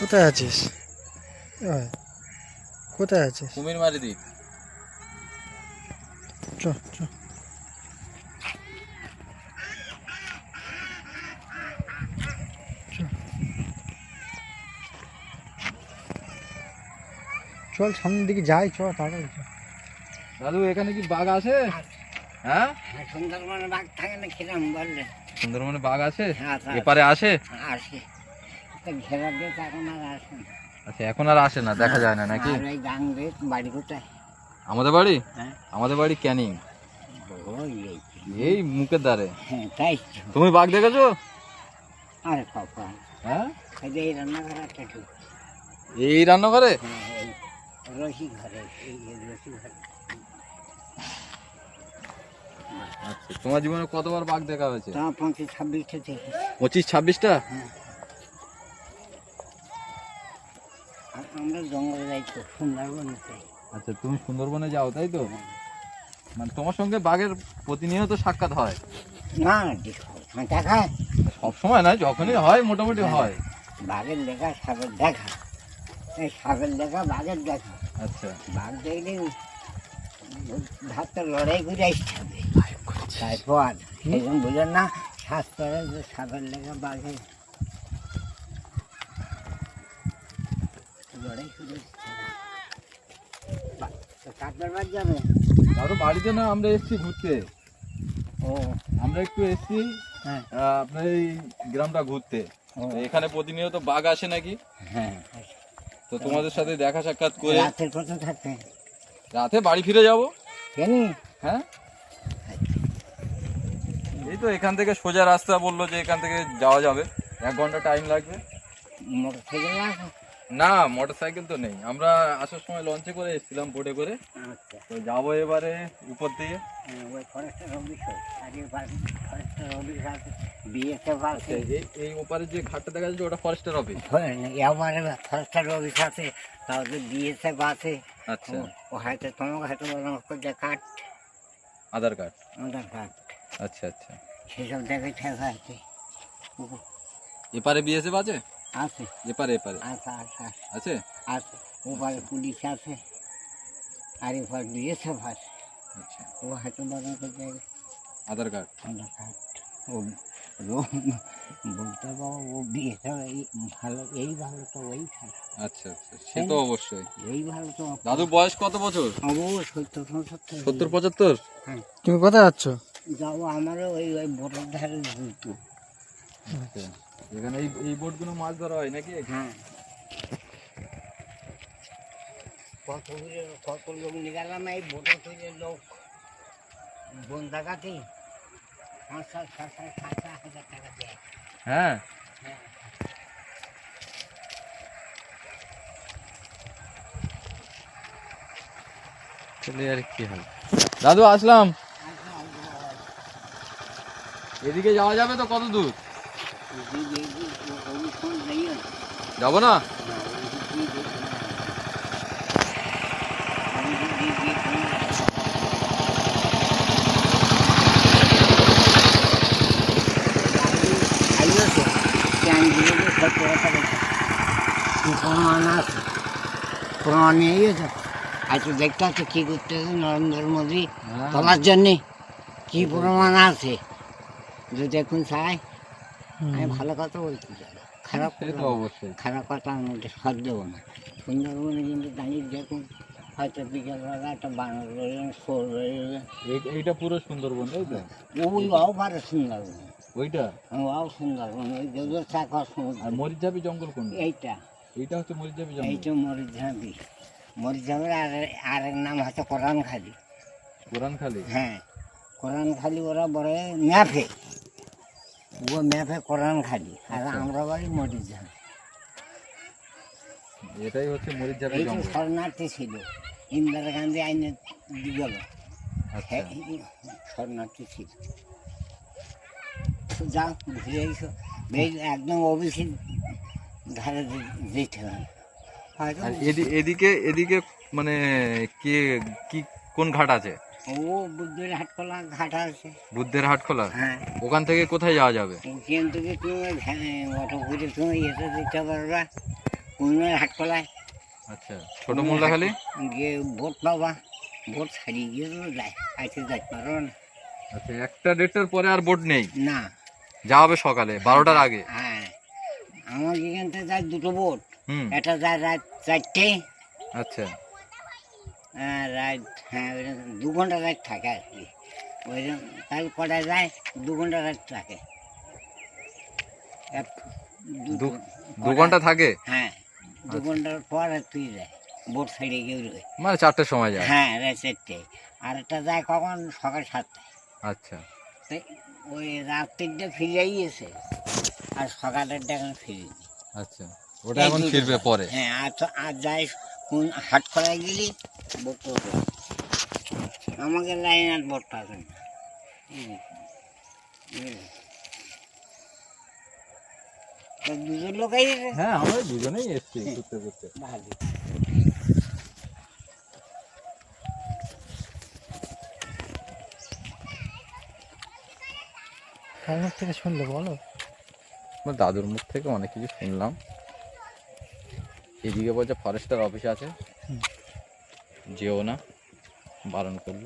কোথায় আছিস? কোথায় আছিস? কুমির মারি চ চ চ। চল সামনের দিকে যাই চল তাড়াতাড়ি। দাদু এখানে কি বাঘ আছে? হ্যাঁ? সুন্দরবনে বাঘ থাকে না কিরম বললে সুন্দরবনে বাঘ আছে? হ্যাঁ, এপারে আসে? আসে। ঘেরা দিয়ে তখন আর আসে না। আচ্ছা এখন আর আসে না দেখা যায় না নাকি? গাং দিয়ে বাড়ি কোথায়? আমাদের বাড়ি? হ্যাঁ। আমাদের বাড়ি ক্যানিং। এই। মুখের ধারে হ্যাঁ তাই তুমি বাঘ দেখেছ? আরে কপাল। হ্যাঁ? এই রান্নাঘর এই রান্নাঘরে? হ্যাঁ রসি ঘরে রসি ঘরে আচ্ছা তোমার জীবনে কতবার বাঘ দেখা হয়েছে? তোমার পঞ্চাশ ছাব্বিশটা দেখি পঁচিশ ছাব্বিশটা? আর আমরা জঙ্গলে যাই তো সুন্দরবনে যাই আচ্ছা তুমি সুন্দরবনে যাও তাই তো? মানে তোমার সঙ্গে বাঘের প্রতিনিয়ত সাক্ষাৎ হয়। না দেখো হ্যাঁ। সব সময় নয় যখনই হয় মোটামুটি হয়। বাঘের লেখা সাপের দেখা। এই সাপের লেখা বাঘের দেখা আচ্ছা। বাঘ দেখলে ভাতটা লড়াই করে আসতে হবে। তারপর সেরকম বুঝলেন না যে সাপের লেখা বাঘে লড়াই করে কাটবার বাদ যাবে? বাড়িতে না আমরা এসেছি ঘুরতে। ও। আমরা একটু এসেছি হ্যাঁ। আপনার এই গ্রামটা ঘুরতে। এখানে প্রতিনিয়ত বাঘ আসে নাকি? হ্যাঁ। তো তোমাদের সাথে দেখা সাক্ষাৎ করে রাতের কত থাকবে? রাতে বাড়ি ফিরে যাব? হ্যাঁ? এই তো এখান থেকে সোজা রাস্তা বলল যে এখান থেকে যাওয়া যাবে। এক ঘণ্টা টাইম লাগবে। না মোটর সাইকেল তো নেই। আমরা আসার সময় লঞ্চে করে এসেছিলাম বোটে করে। আচ্ছা। তো যাব এবারে উপর দিয়ে। হ্যাঁ, ওই ফরেস্টের অফিস আর এই ফরেস্টের অফিস আছে বিএসএফ আছে এই এই ওপারে যে ঘাটটা দেখা যাচ্ছে ওটা ফরেস্টের অফিস এবারে ফরেস্টের অফিস আছে তাহলে বিএসএফ আছে আচ্ছা। ও- ও হয়তো তোমাকে হয়তো বললাম যে কাঠ আধার কার্ড আধার কার্ড আচ্ছা আচ্ছা। সেসব দেখে ঠেকা আছে। ও- এপারে বিএসএফ আছে আছে। এপারে এপারে। আছে আছে আছে, আছে? আছে। ওপারে পুলিশ আছে। আর এপার বিএসএফ আছে। আচ্ছা ও হয়তো বললাম যে আধার কার্ড? আধার কার্ড। ও ও- বলতে বাবা ও বিএসএফ এই ভালো এই ভালো তো ওই খারাপ আচ্ছা আচ্ছা সে তো অবশ্যই। এই ভালো তো দাদু বয়স কত বছর? অবশ্যই সত্তর পঁচাত্তর। সত্তর পঁচাত্তর? হ্যাঁ। তুমি কোথায় যাচ্ছ? যাব আমারও ওই ওই বোটের ধারে ঘুরতো। আচ্ছা। এখানে এই এই বোটগুলো মাছ ধরা হয় নাকি? হ্যাঁ। কত কত লোক নিগালাম এই বোটে তুলে লোক বন জায়গাতে পাঁচ সাত সাত সাত সাত সাত হাজার টাকা দেয় হ্যাঁ হ্যাঁ চলে আর কি হবে দাদু আসলাম এদিকে যাওয়া যাবে তো কত দূর যাব না প্রমাণ আছে প্রমাণ নিয়ে আচ্ছা দেখতে আছে কি করতে নরেন্দ্র মোদী হ্যাঁ। তোলার জন্যে। কি প্রমাণ আছে? যদি এখন চাই। আমি ভালো কথা চাই খারাপ অবশ্যই। খারাপ কথা আমি মধ্যে সব দেবো না। সুন্দরবনে কিন্তু দাঁড়িয়ে দেখুন হয়তো বিকেলবেলা একটা বানর রইলেন সোর রইলেন এইটা পুরো সুন্দরবন তাই তো? ওই বাও পারে সুন্দরবন। ওইটা? বাও সুন্দরবন ওই চাকা সমুদ্র আর জঙ্গল কোনটা? এইটা। এইটা হচ্ছে মরিচঝাপি জঙ্গল। এইটা মরিচাঁদি মরিচাঁদের আর আরেক নাম হচ্ছে কোরআন খালি কোরআন খালি হ্যাঁ কোরআন খালি ওরা বড় ম্যাপে ও ম্যাপে কোরআন খালি আর আমরা বলি মরিচাঁদ এটাই হচ্ছে এই জঙ্গল। শরণার্থী ছিল ইন্দিরা গান্ধী আইনে গেল আচ্ছা। শরণার্থী ছিল। যা ঘুরে এসো একদম অফিসের ধারে যে- যেতে আর এদিকে এদিকে মানে কি কি কোন ঘাট আছে? ও বুদ্ধের হাটকলা ঘাট আছে। বুদ্ধের হাট খোলা হ্যাঁ। ওখান থেকে কোথায় যাওয়া যাবে? ওখান থেকে তুমি অটো করে তুমি এসে দিতে পারবা। কুমির হাটকলায় আচ্ছা ছোট মোল্লাখালী গিয়ে ভোট পাবা। ভোট ছাড়িয়ে গিয়ে তো যায় আজকে যাইতে পারো না। আচ্ছা একটা দেড়টার পরে আর বোট নেই? না। যা হবে সকালে বারোটার আগে? হ্যাঁ আমার এখান থেকে যায় দুটো বোট। এটা যায় রাত চারটে। আচ্ছা। আর রাত হ্যাঁ দু ঘণ্টা রাত থাকে আর কি। ওই কাল কটায় যায়? দু ঘণ্টা রাত থাকে। দু- ঘণ্টা থাকে? হ্যাঁ দু ঘণ্টার পর আর তুই যায়। বোট ছাড়িয়ে গিয়ে উঠবে মানে চারটের সময় যায়? হ্যাঁ রাত চারটে। আর একটা যায় কখন? সকাল সাতটায়। আচ্ছা। তাই ওই রাত্রিটা ফিরেই এসে আর সকালেরটা এখন ফিরিনি। আচ্ছা ওটা এখন ফিরবে পরে? হ্যাঁ আর তো আর যাই কোন হাট করায় গেলি আমাকে লাইন আর বোট পাবে না। দুজন লোকাই হ্যাঁ আমরা দুজনেই এসছি ঘুরতে ঘুরতে। ভালো থেকে শুনলে বলো? আমার দাদুর মুখ থেকে অনেক কিছু শুনলাম। এদিকে বলছে ফরেস্টার অফিস আছে। যেও না বারণ করল।